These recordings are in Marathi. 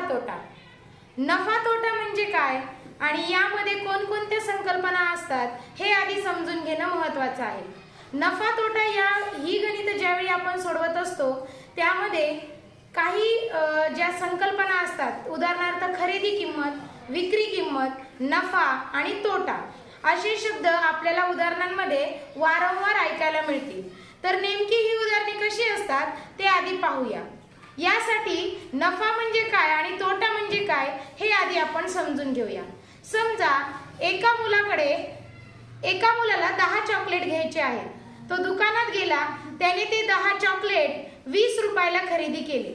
नफा तोटा. नफा तोटा म्हणजे काय? आणि यामध्ये कोणकोणत्या संकल्पना असतात हे आधी समजून घेणं महत्वाचं आहे. नफा तोटा या ही गणित ज्यावेळी आपण सोडवत असतो त्यामध्ये काही ज्या संकल्पना असतात उदाहरणार्थ खरेदी किंमत विक्री किंमत नफा आणि तोटा असे शब्द आपल्याला उदाहरणांमध्ये वारंवार ऐकायला मिळतील. तर नेमकी ही उदाहरणे कशी असतात ते आधी पाहूया. यासाठी नफा म्हणजे काय आणि तोटा म्हणजे काय हे आधी आपण समजून घेऊया. समजा एका मुलाकडे एका मुलाला दहा चॉकलेट घ्यायचे आहेत. तो दुकानात गेला त्याने ते दहा चॉकलेट वीस रुपयाला खरेदी केले.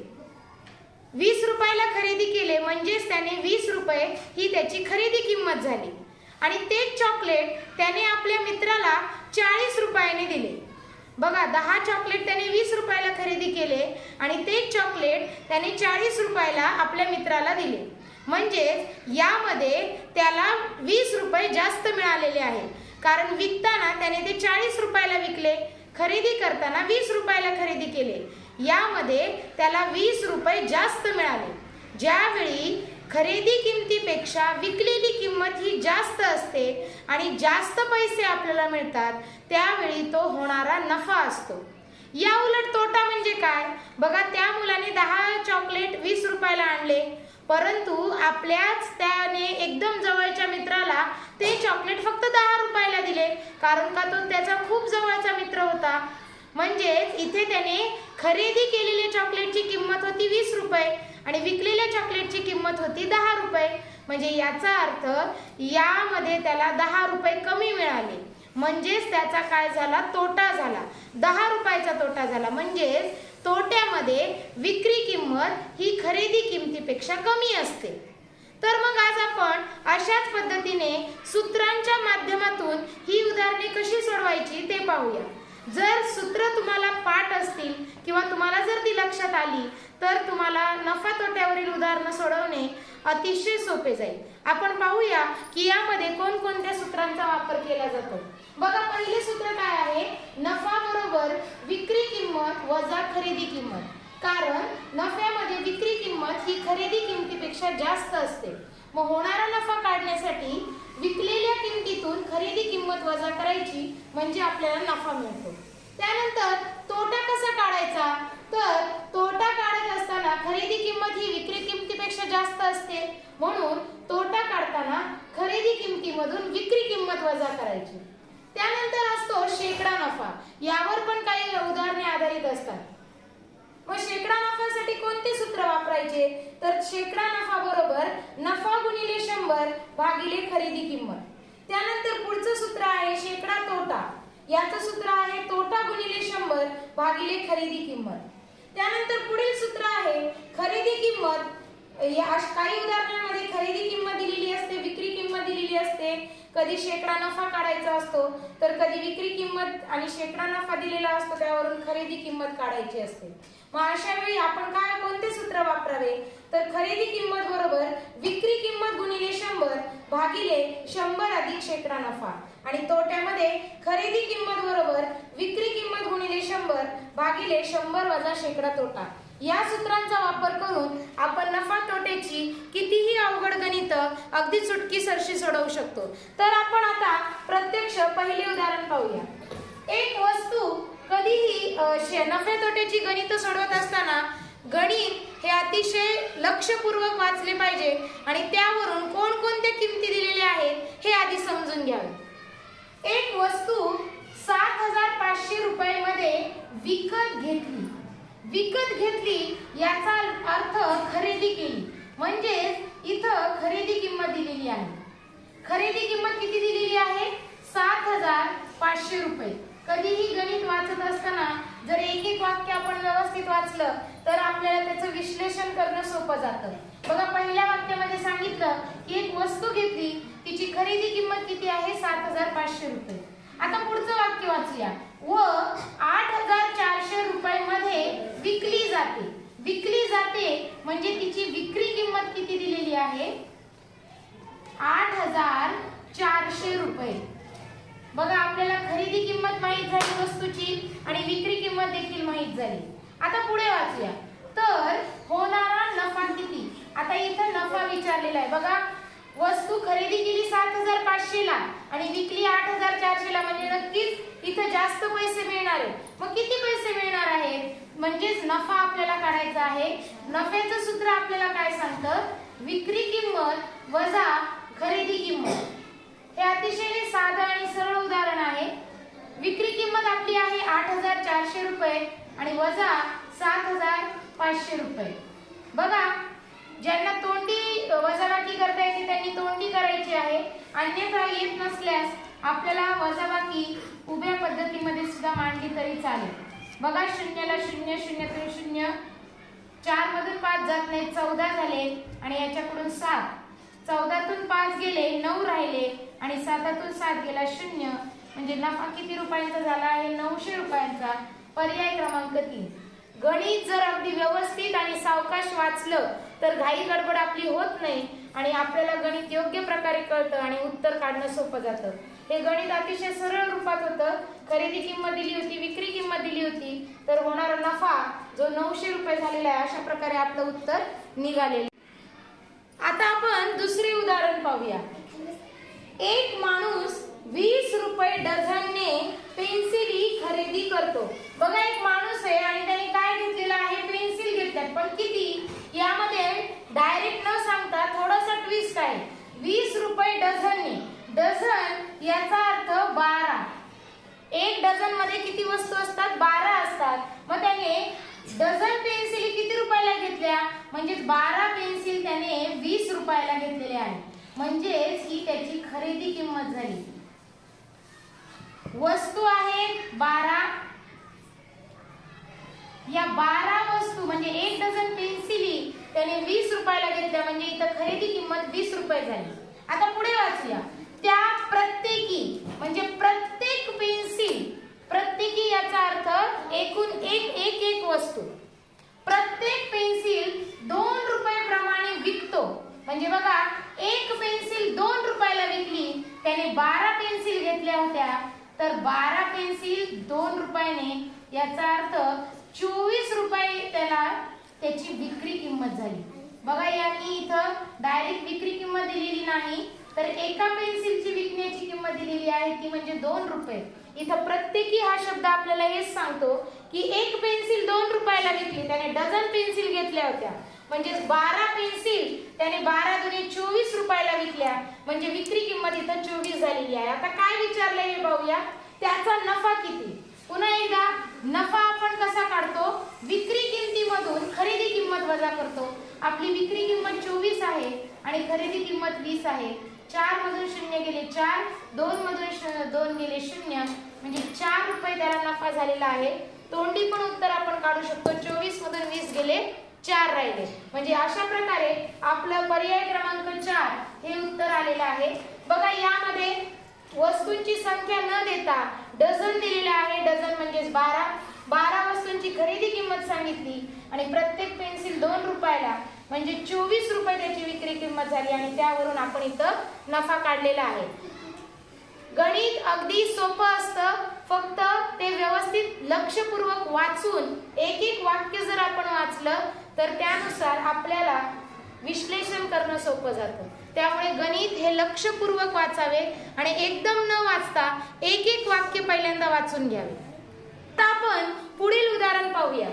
वीस रुपयाला खरेदी केले म्हणजेच त्याने वीस रुपये ही त्याची खरेदी किंमत झाली. आणि तेच चॉकलेट त्याने आपल्या मित्राला चाळीस रुपयाने दिले. बघा दहा चॉकलेट त्याने वीस रुपयाला खरेदी केले आणि तेच चॉकलेट त्याने चाळीस रुपयाला आपल्या मित्राला दिले. म्हणजेच यामध्ये त्याला वीस रुपये जास्त मिळालेले आहेत कारण विकताना त्याने ते चाळीस रुपयाला विकले खरेदी करताना वीस रुपयाला खरेदी केले. यामध्ये त्याला वीस रुपये जास्त मिळाले. ज्यावेळी खरेदी किमतीपेक्षा विकलेली किंमत ही जास्त असते आणि जास्त पैसे आपल्याला मिळतात त्यावेळी तो होणारा नफा असतो. या उलट तोटा म्हणजे काय? बघा त्या मुलाने दहा चॉकलेट वीस रुपयाला आणले परंतु आपल्याच त्याने एकदम जवळच्या मित्राला ते चॉकलेट फक्त दहा रुपयाला दिले कारण का तो त्याचा खूप जवळचा मित्र होता. म्हणजेच इथे त्याने खरेदी केलेल्या चॉकलेटची किंमत होती वीस रुपये. आणि विकलेल्या चॉकलेटची किंमत होती दहा रुपये. म्हणजे याचा अर्थ यामध्ये त्याला दहा रुपये कमी मिळाले. म्हणजेच त्याचा काय झाला? तोटा झाला. दहा रुपयाचा तोटा झाला. म्हणजेच तोट्यामध्ये विक्री किंमत ही खरेदी किमतीपेक्षा कमी असते. तर मग आज आपण अशाच पद्धतीने सूत्रांच्या माध्यमातून ही उदाहरणे कशी सोडवायची ते पाहूया. जर सूत्र तुम्हाला पाठ असतील किंवा तुम्हाला जर ती लक्षात आली तर तुम्हाला नफा तोट्यावरील उदाहरणं सोडवणे अतिशय सोपे जाईल. आपण पाहूया की यामध्ये कोणकोणत्या सूत्रांचा वापर केला जातो. बघा पहिले सूत्र काय आहे? नफा बरोबर विक्री किंमत वजा खरेदी किंमत. कारण नफ्यामध्ये विक्री किंमत ही खरेदी किमतीपेक्षा जास्त असते. मग होणारा नफा काढण्यासाठी विकलेल्या किमतीतून खरेदी किंमत वजा करायची म्हणजे आपल्याला नफा मिळतो. त्यानंतर तोटा कसा काढायचा? तर तोटा काढत असताना खरेदी किंमत ही विक्री किमतीपेक्षा जास्त असते. म्हणून तोटा काढताना खरेदी किमतीमधून विक्री किंमत वजा करायची. त्यानंतर असतो शेकडा नफा. यावर पण काही उदाहरणे आधारित असतात. मग शेकडा नफ्यासाठी कोणते सूत्र वापरायचे? तर शेकडा नफा बरोबर नफा गुणिले शंभर भागिले खरेदी किंमत. त्यानंतर पुढचं सूत्र आहे शेकडा तोटा. याचं सूत्र आहे तोटा गुणिले शंभर भागिले खरेदी किंमत. त्यानंतर पुढील सूत्र आहे खरेदी किंमत. या काही उदाहरणांमध्ये खरेदी किंमत दिलेली असते विक्री किंमत दिलेली असते. कधी शेकडा नफा काढायचा असतो तर कधी विक्री किंमत आणि शेकडा नफा दिलेला असतो त्यावरून खरेदी किंमत काढायची असते. मग अशा वेळी आपण काय कोणते सूत्र वापरावे? तर खरेदी किंमत बरोबर विक्री किंमत गुणिले शंभर भागिले शंभर अधिक शेकडा नफा. आणि तोट्यामध्ये खरेदी किंमत बरोबर विक्री किंमत गुणिले शंभर भागिले शंभर वजा शेकडा तोटा. या सूत्रांचा वापर करून आपण नफा तोट्याची कितीही अवघड गणित अगदी चुटकी सरशी सोडवू शकतो. तर आपण आता प्रत्यक्ष पहिले उदाहरण पाहूया. एक वस्तू कधीही अ, नफ्या तोट्याची गणित सोडवत असताना गणित हे अतिशय लक्षपूर्वक वाचले पाहिजे आणि त्यावरून कोणकोणत्या किमती दिलेल्या आहेत हे आधी समजून घ्यावे. एक वस्तू सात हजार पाचशे रुपयामध्ये विकत घेतली. विकत घेतली याचा अर्थ खरेदी केली. म्हणजेच इथं खरेदी किंमत दिलेली आहे. खरेदी किंमत किती दिलेली आहे? सात हजार पाचशे रुपये. कधीही गणित वाचत असताना जर एक एक वाक्य आपण व्यवस्थित वाचलं तर आपल्याला त्याचं विश्लेषण करणं सोपं जातं. बघा पहिल्या वाक्यामध्ये सांगितलं की एक वस्तू घेतली तिची खरेदी किंमत किती आहे? सात हजार पाचशे रुपये. आता पुढचं वाक्य वाचूया. व आठ हजार चारशे रुपये मध्ये विकली जाते. विकली जाते म्हणजे तिची विक्री किंमत किती दिलेली आहे? आठ हजार चारशे रुपये. बघा आपल्याला खरेदी किंमत माहीत झाली वस्तूची आणि विक्री किंमत देखील माहीत झाली. आता पुढे वाचूया. तर होणारा नफा किती? आता इथं नफा विचारलेला आहे. बघा वस्तू खरेदी केली सात हजार पाचशे ला आणि विकली आठ हजार चारशे ला म्हणजे नक्कीच इथं जास्त पैसे मिळणार आहे. मग किती पैसे मिळणार आहेत म्हणजेच नफा आपल्याला काढायचा आहे. नफ्याचं सूत्र आपल्याला काय सांगतं? विक्री किंमत वजा खरेदी किंमत. हे अतिशय साधं आणि सरळ उदाहरण आहे. विक्री किंमत आपली आहे आठ हजार चारशे रुपये आणि वजा सात हजार पाचशे रुपये. बघा ज्यांना तोंडी वजाबाकी करता येते त्यांनी तोंडी करायची आहे. अन्यथा येत नसल्यास आपल्याला वजाबाकी उभ्या पद्धतीमध्ये सुद्धा मांडली तरी चालेल. बघा शून्याला शून्य शून्यातून शून्य चार मधून पाच जात नाही चौदा झाले आणि याच्याकडून सात. चौदातून पाच गेले नऊ राहिले. आणि सातातून सात गेला शून्य. म्हणजे नफा किती रुपयांचा झाला आहे? नऊशे रुपयांचा. पर्याय क्रमांक तीन. गणित जर अगदी व्यवस्थित आणि सावकाश वाचलं तर घाई गडबड आपली होत नाही आणि आपल्याला गणित योग्य प्रकारे कळतं आणि उत्तर काढणं सोपं जातं. हे गणित अतिशय सरळ रूपात होतं. खरेदी किंमत दिली होती विक्री किंमत दिली होती तर होणारा नफा जो नऊशे रुपये झालेला आहे अशा प्रकारे आपलं उत्तर निघालेलं. आता आपण दुसरे उदाहरण पाहूया एक माणूस वीस रुपये डझनने पेन्सिली खरेदी करतो. बघा एक माणूस आहे आणि त्याने काय घेतलेलं आहे? पेन्सिल घेतल्यात. पण किती? यामध्ये डायरेक्ट न सांगता थोडासा ट्विस्ट आहे. वीस रुपये डझनने. डझन याचा अर्थ बारा. एक डझनमध्ये किती वस्तू असतात? बारा असतात. मग त्याने डझन पेन्सिली किती रुपयाला घेतल्या? म्हणजे बारा पेन्सिल त्याने वीस रुपयाला घेतलेल्या आहे म्हणजेच ही त्याची खरेदी किंमत झाली. वस्तू आहेत बारा. या बारा वस्तू म्हणजे एक डझन पेन्सिली त्याने वीस रुपयाला घेतल्या म्हणजे इथं खरेदी किंमत वीस रुपये झाली. आता पुढे वाचूया. त्या प्रत्येकी म्हणजे प्रत्येक पेन्सिल प्रत्येकी याचा अर्थ एकूण एक एक एक वस्तू. प्रत्येक पेन्सिल दोन रुपये प्रमाणे विकतो. म्हणजे बघा एक पेन्सिल दोन रुपयाला विकली त्याने बारा पेन्सिल घेतल्या होत्या. तर बारा पेन्सिल दोन रुपयाने याचा अर्थ चोवीस रुपये त्याला त्याची विक्री किंमत झाली. बघा यांनी इथं डायरेक्ट विक्री किंमत दिलेली नाही तर एका पेन्सिलची विकण्याची किंमत दिलेली आहे ती म्हणजे दोन रुपये. इथं प्रत्येकी हा शब्द आपल्याला हेच सांगतो की एक पेन्सिल दोन रुपयाला विकली त्याने डझन पेन्सिल घेतल्या होत्या. म्हणजे बारा पेन्सिल त्याने बारा दुने चोवीस रुपयाला विकल्या. म्हणजे विक्री किंमत इथं चोवीस झालेली आहे. आता काय विचारलंय हे पाहूया? त्याचा नफा किती? पुन्हा एकदा नफा आपण कसा काढतो? विक्री किमतीमधून खरेदी किंमत वजा करतो. आपली विक्री किंमत चोवीस आहे आणि खरेदी किंमत वीस आहे. चार मधून शून्य गेले चार दोन मधून दोन गेले शून्य. म्हणजे चार रुपये त्याला नफा झालेला आहे. तोंडी पण उत्तर आपण काढू शकतो. चोवीस मधून वीस गेले चार राहिले. म्हणजे अशा प्रकारे आपलं पर्याय क्रमांक चार हे उत्तर आलेलं आहे. बघा यामध्ये वस्तूंची संख्या न देता डझन दिलेला आहे. डझन म्हणजेच बारा. बारा वस्तूंची खरेदी किंमत सांगितली आणि प्रत्येक पेन्सिल दोन रुपयाला म्हणजे चोवीस रुपये त्याची विक्री किंमत झाली आणि त्यावरून आपण इथं नफा काढलेला आहे. गणित अगदी सोपं असतं. फक्त ते व्यवस्थित लक्षपूर्वक वाचून एक एक वाक्य जर आपण वाचलं तर त्यानुसार आपल्याला विश्लेषण करणं सोपं जातं. त्यामुळे गणित हे लक्षपूर्वक वाचावे आणि एकदम न वाचता एक एक वाक्य पहिल्यांदा वाचून घ्यावे. आता आपण पुढील उदाहरण पाहूया.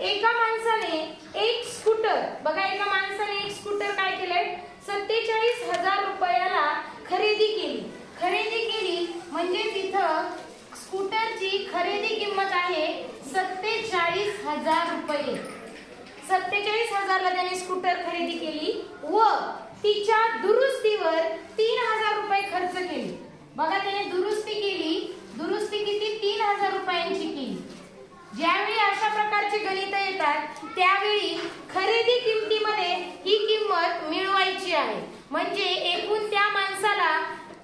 एका माणसाने एक स्कूटर बघा एका माणसाने एक स्कूटर काय केलंय सत्तेचाळीस हजार रुपयाला खरेदी केली खरेदी केली म्हणजे तिथं स्कूटरची खरेदी किंमत आहे सत्तेचाळीस हजार रुपये सत्तेचाळीस त्याने स्कूटर खरेदी केली व तिच्या दुरुस्तीवर तीन हजार रुपये खर्च केले. बघा त्याने दुरुस्ती केली. दुरुस्ती किती? तीन हजार रुपयांची केली. ज्यावेळी अशा प्रकारची गणित येतात त्यावेळी खरेदी किमतीमध्ये ही किंमत मिळवायची आहे. म्हणजे एकूण त्या माणसाला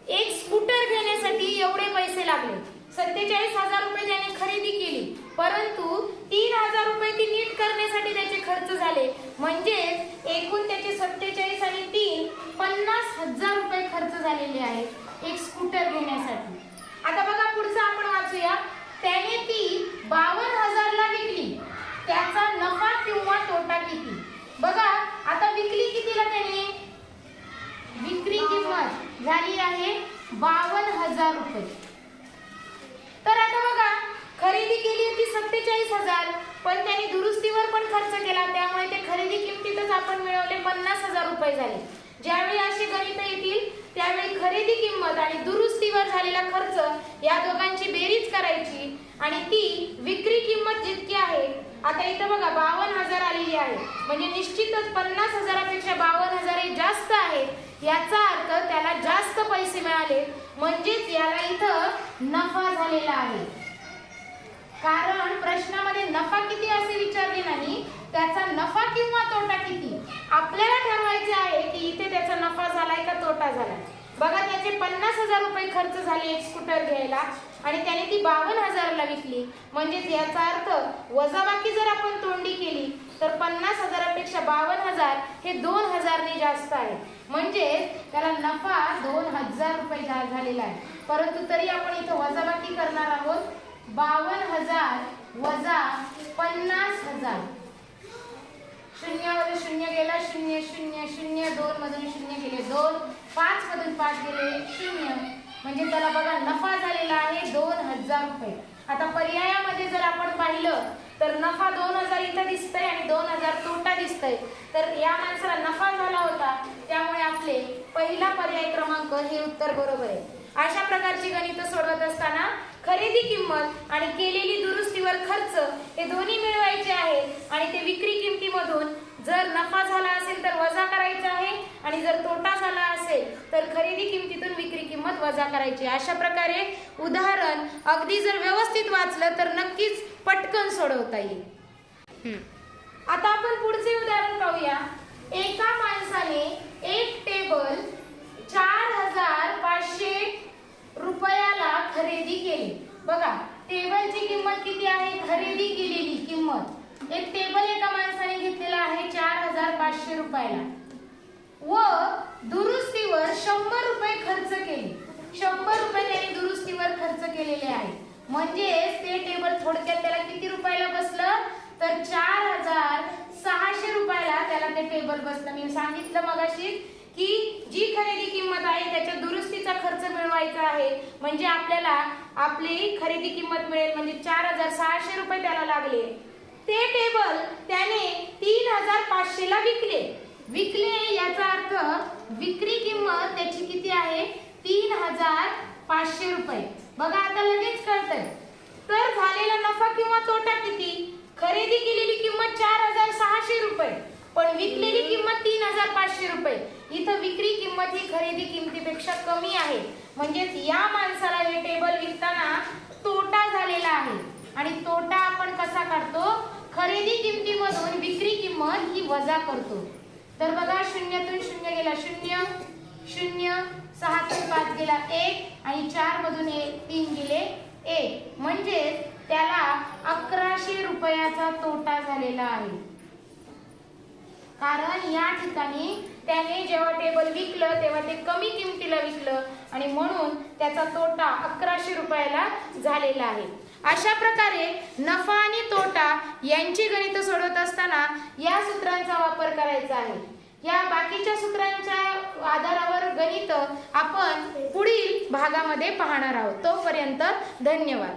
एक स्कूटर घेण्यासाठी एवढे पैसे लागले. सत्तेचाळीस हजार रुपये त्याने खरेदी केली. परंतु तीन हजार रुपये ती नीट करण्यासाठी त्याचे खर्च झाले. म्हणजे एकूण त्याचे सत्तेचाळीस आणि तीन पन्नास हजार रुपये खर्च झालेले आहेत एक स्कूटर घेण्यासाठी. आता बघा पुढचं आपण वाचूया. त्याने ती बावन्न हजारला विकली. त्याचा नफा किंवा तोटा किती? बघा आता विकली कितीला त्याने? विक्री किंमत झाली आहे बावन्न हजार रुपये. पण त्यांनी दुरुस्तीवर पण खर्च केला. त्यामुळे ते खरेदी किमतीतच आपण मिळवले. पन्नास हजार रुपये झाले. ज्यावेळी अशी गणित येतील त्यावेळी खरेदी किंमत आणि दुरुस्तीवर झालेला खर्च या दोघांची बेरीज करायची. आणि ती विक्री किंमत जितकी आहे आता इथं बघा बावन्न हजार आलेली आहे. म्हणजे निश्चितच पन्नास हजारापेक्षा बावन्न हजार हे जास्त आहे. याचा अर्थ त्याला जास्त पैसे मिळाले. म्हणजेच याला इथं नफा झालेला आहे. कारण प्रश्नामध्ये नफा किती असे विचारले नाही त्याचा नफा किंवा तोटा किती? आपल्याला ठरवायचे आहे की इथे त्याचा नफा झालाय का तोटा झालाय. बघा त्याचे पन्नास हजार रुपये खर्च झाले एक स्कूटर घ्यायला आणि त्याने ती बावन्न हजारला विकली. म्हणजेच याचा अर्थ वजाबाकी जर आपण तोंडी केली तर पन्नास हजारापेक्षा बावन्न हजार हे दोन हजारने जास्त आहे. म्हणजे त्याला नफा दोन हजार रुपये झा- झालेला आहे. परंतु तरी आपण इथं वजाबाकी करणार आहोत. बावन्न हजार वजा पन्नास हजार. शून्यामध्ये शून्य गेला शून्य शून्य शून्य दोन मधून शून्य गेले दोन. पाच मधून पाच गेले शून्य. म्हणजे त्याला बघा नफा झालेला आहे दोन हजार रुपये. आता पर्यायामध्ये जर आपण पाहिलं तर नफा दोन हजार इथं दिसतंय आणि दोन हजार तोटा दिसतंय. तर या माणसाला नफा झाला होता त्यामुळे आपले पहिला पर्याय क्रमांक हे उत्तर बरोबर आहे. अशा प्रकारची गणित सोडवत असताना खरेदी किंमत आणि केलेली दुरुस्तीवर खर्च हे दोन्ही मिळवायचे आहे. आणि ते विक्री किमतीमधून जर नफा झाला असेल तर वजा करायचा आहे. आणि जर तोटा झाला असेल तर खरेदी किमतीतून विक्री किंमत वजा करायची अशा प्रकारे उदाहरण अगदी जर व्यवस्थित वाचलं तर नक्कीच पटकन सोडवता येईल. आता आपण पुढचे उदाहरण पाहूया. एका माणसाने एक टेबल चार हजार पाचशे रुपयाला बघा टेबलची किंमत किती आहे? खरेदी केलेली किंमत. एक टेबल एका माणसाने घेतलेला आहे चार हजार पाचशे रुपयाला. व दुरुस्तीवर शंभर रुपये खर्च केले. शंभर रुपये त्याने दुरुस्तीवर खर्च केलेले आहे म्हणजेच ते टेबल थोडक्यात त्याला किती रुपयाला बसलं? तर चार हजार सहाशे रुपयाला त्याला ते टेबल बसलं. मी सांगितलं मगाशी की जी खरेदी किंमत आहे त्याच्या दुरुस्तीचा खर्च मिळवायचा आहे. म्हणजे आपल्याला आपली खरेदी किंमत मिळेल म्हणजे चार हजार सहाशे रुपये त्याला लागले. ते टेबल त्याने तीन हजार पाचशे ला विकले. विकले याचा अर्थ विक्री किंमत त्याची किती आहे? तीन हजार पाचशे रुपये. बघा आता लगेच कळतंय. तर झालेला नफा किंवा तोटा किती? खरेदी केलेली किंमत चार हजार सहाशे रुपये. पण विकलेली किंमत रुपये. इथं विक्री किंमत ही खरेदी किमतीपेक्षा कमी आहे. म्हणजेच या माणसाला हे टेबल विकताना तोटा झालेला आहे. आणि तोटा आपण कसा काढतो? खरेदी किमतीमधून विक्री किंमत ही वजा करतो. तर बघा शून्यातून शून्य गेला शून्य शून्य सहातून पाच गेला एक आणि चार मधून एक तीन गेले एक. म्हणजे त्याला अकराशे रुपयाचा तोटा झालेला आहे. कारण या ठिकाणी त्याने जेव्हा टेबल विकलं तेव्हा ते कमी किमतीला विकलं आणि म्हणून त्याचा तोटा अकराशे रुपयाला झालेला आहे. अशा प्रकारे नफा आणि तोटा यांची गणित सोडवत असताना या सूत्रांचा वापर करायचा आहे. या बाकीच्या सूत्रांच्या आधारावर गणित आपण पुढील भागामध्ये पाहणार आहोत. तोपर्यंत धन्यवाद.